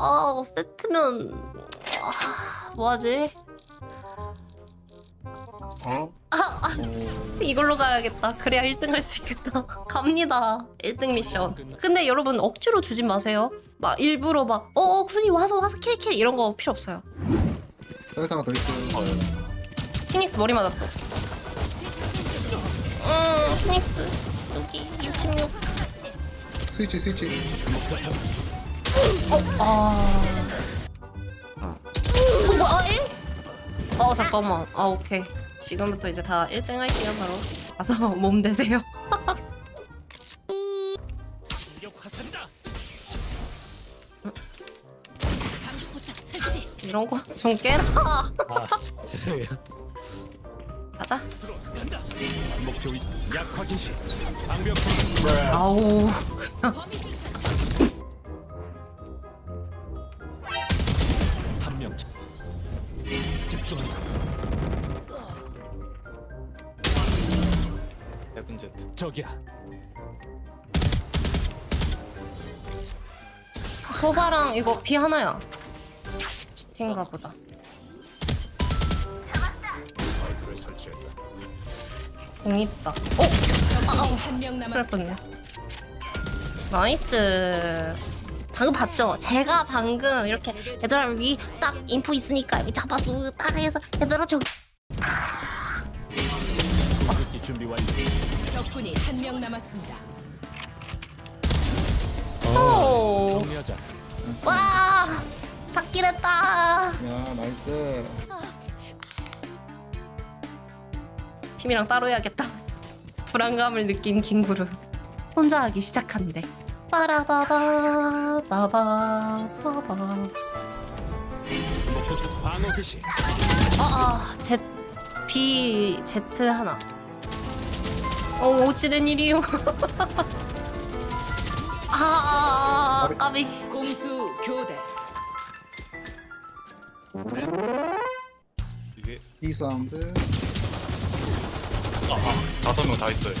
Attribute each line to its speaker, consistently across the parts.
Speaker 1: 아 세트면 아, 뭐하지?
Speaker 2: 어?
Speaker 1: 이걸로 가야겠다. 그래야 1등 할 수 있겠다. 갑니다. 1등 미션. 근데 여러분 억지로 주진 마세요. 막 일부러 막 어, 군이 와서 와서 킬킬 이런 거 필요 없어요.
Speaker 2: 사이트 하나 더 있어요.
Speaker 1: 피닉스 머리 맞았어. 음, 피닉스 여기 66.
Speaker 2: 스위치 스위치.
Speaker 1: 아. 어, 뭐야? 에? 어 잠깐만. 아 오케이. 지금부터 이제 다 1등 할게요 바로. 가서 몸 대세요. 이런 거 좀 깨라.
Speaker 3: 아 죄송해요
Speaker 1: 가자.
Speaker 4: 목표 위 약화 기시 방벽
Speaker 1: 아우.
Speaker 5: 헤븐 제트
Speaker 4: 저기야
Speaker 1: 소바랑 이거 비 하나야. 치팅가 보다. 공 있다. 어?
Speaker 6: 한명
Speaker 1: 그럴
Speaker 6: 남았.
Speaker 1: 뻔네. 나이스. 방금 봤죠? 제가 방금 이렇게 얘들아 여기 딱 인포 있으니까 여기 잡아줘 딱 해서 얘들아 저
Speaker 4: 공격기 준비 완료
Speaker 6: 적군이 한 명 남았습니다.
Speaker 1: 오!
Speaker 4: 정리하자
Speaker 1: 와! 삭길했다.
Speaker 2: 야 나이스.
Speaker 1: 팀이랑 따로 해야겠다. 불안감을 느낀 킹구루. 혼자 하기 시작한대. 빠라바바 바바 바바.
Speaker 4: 목표 쪽 방어 기시
Speaker 1: 아, 아, Z, B, Z 하나. 어, 어찌된 일이요? 아, 아, 아, 까비.
Speaker 6: 공수 교대.
Speaker 5: 이게
Speaker 2: B 사운드.
Speaker 5: 아 아 다섯 명 다 있어요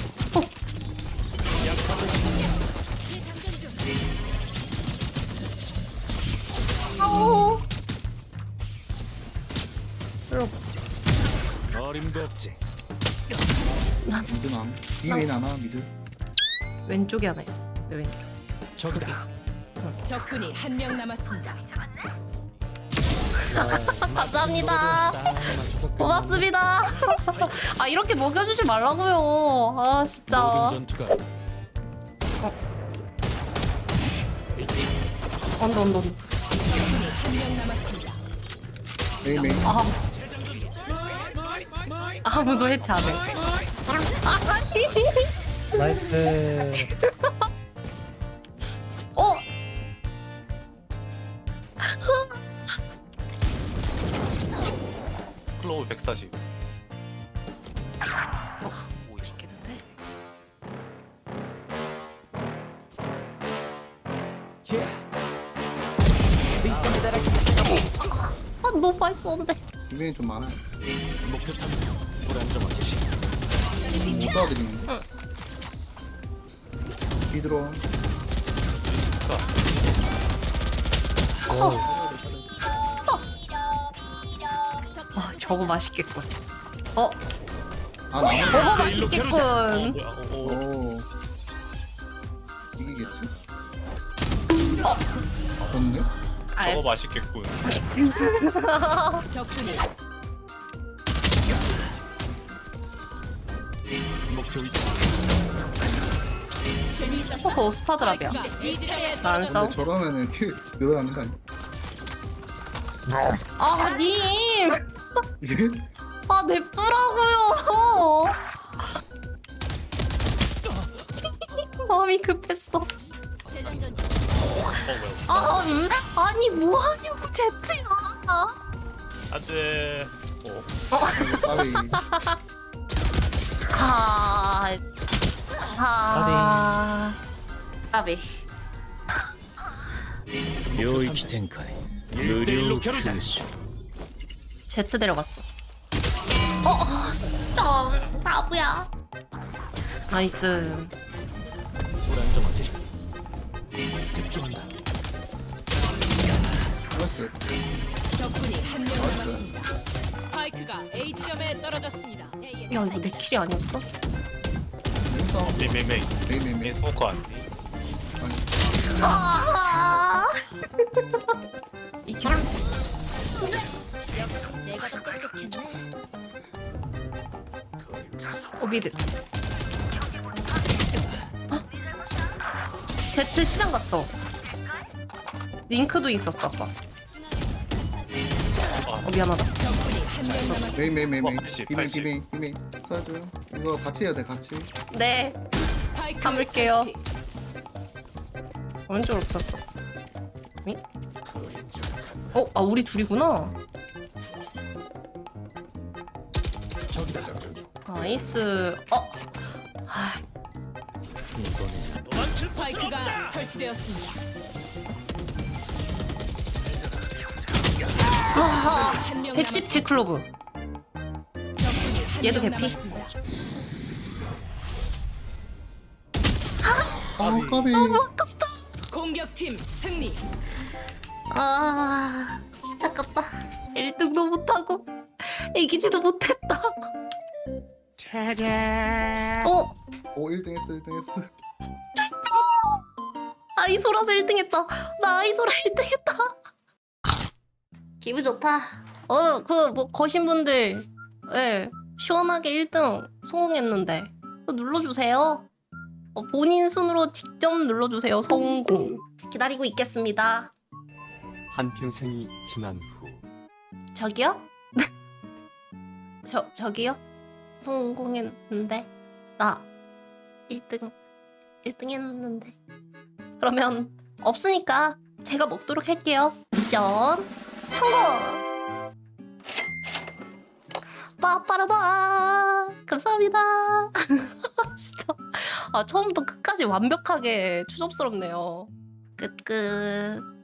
Speaker 1: 아오.
Speaker 4: 어림도 없지
Speaker 2: 미드 남. B 메인 하나 미드.
Speaker 1: 왼쪽에 하나 있어. 내 왼쪽.
Speaker 4: 저기다
Speaker 6: 적군이 한 명 남았습니다.
Speaker 1: 감사합니다. 고맙습니다. 아, 이렇게 먹여주지 말라고요. 아, 진짜.
Speaker 4: 전투가
Speaker 1: 언더, 언더, 언더.
Speaker 6: 적군이 한 명 남았습니다.
Speaker 2: 메인 메인.
Speaker 1: 아. 아무도 해치 안 해.
Speaker 3: 나이스
Speaker 1: 어?
Speaker 5: 클로우 140
Speaker 1: 맛있겠는데? 아, 너무 맛있었는데.
Speaker 2: 메인 좀 많아요.
Speaker 4: 목표 탐색 불안정화 기시
Speaker 2: 못 도와드리는데. B 들어와.
Speaker 1: 아, 저거 맛있겠군. 어,
Speaker 2: 아 나무.
Speaker 1: 저거 맛있겠군.
Speaker 4: 어, 어, 어.
Speaker 2: 오. 이기겠지? 어? 아픈데?
Speaker 1: 아,
Speaker 5: 저거 맛있겠군
Speaker 6: 적군이
Speaker 1: 어, 스파드랍이야.
Speaker 6: 이 차례
Speaker 1: 나안 싸워?
Speaker 2: 근데 저러면은 킬 늘어나는 거 아니야?
Speaker 1: 아, 님!
Speaker 2: 이게?
Speaker 1: 아, 냅두라고요! 마음이 급했어.
Speaker 5: 어
Speaker 1: 아, 음? 아니, 뭐하냐고, 제트야.
Speaker 5: 안돼 어
Speaker 2: 까비.
Speaker 1: 아, 아, 까비.
Speaker 4: 묘익
Speaker 3: 텐카이
Speaker 4: 1대1로 겨루자
Speaker 1: 제트 데려갔어. 어, 어, 진짜, 바보야. 나이스.
Speaker 4: 불안정화 기시 집중한다
Speaker 2: 나이스
Speaker 6: 적군이 한명 남았습니다. 스파이크가 A 지점에 떨어졌습니다.
Speaker 1: 야 이거 내 킬이 아니었어?
Speaker 2: 여기서
Speaker 5: 메인 메인 메인
Speaker 2: 메인 메인
Speaker 5: 메인
Speaker 2: 메인
Speaker 5: 스모커 안
Speaker 2: 아니
Speaker 1: 아 이킬
Speaker 6: 내가 더 똑똑해져.
Speaker 1: 어 미드 어? 제트 시장 갔어 링크도 있었어 아까 어 미안하다
Speaker 2: 메인 메인 메인
Speaker 5: 어,
Speaker 2: 메인
Speaker 5: 80,
Speaker 2: 비메인
Speaker 5: 80.
Speaker 2: 비메인 비메인 써줘 이거 같이 해야 돼 같이
Speaker 1: 네.
Speaker 6: 설치.
Speaker 1: 오른쪽으로 붙었어 미? 어? 아 우리 둘이구나 나이스 어? 아,
Speaker 4: 도망칠
Speaker 6: 스파이크가 설치되었습니다.
Speaker 1: 아, 117 클로브. 얘도 개피?
Speaker 2: 아 까비.
Speaker 6: 공격팀 승리.
Speaker 1: 아 진짜 아깝다. 1등도 못하고 이기지도 못했다. 어?
Speaker 2: 오 1등 했어 1등 했어.
Speaker 1: 아이소라서 1등 했다. 나 아이소라 1등 했다. 기분 좋다 어 그 뭐 거신 분들 예 시원하게 1등 성공했는데 그거 눌러주세요. 어, 본인 손으로 직접 눌러주세요 성공. 기다리고 있겠습니다.
Speaker 7: 한평생이 지난 후.
Speaker 1: 저기요? 저 저기요? 성공했는데 나 1등 1등 했는데. 그러면 없으니까 제가 먹도록 할게요. 미션 성공 빠빠라바. 감사합니다. 진짜. 아 처음부터 끝까지 완벽하게 추접스럽네요. 끝끝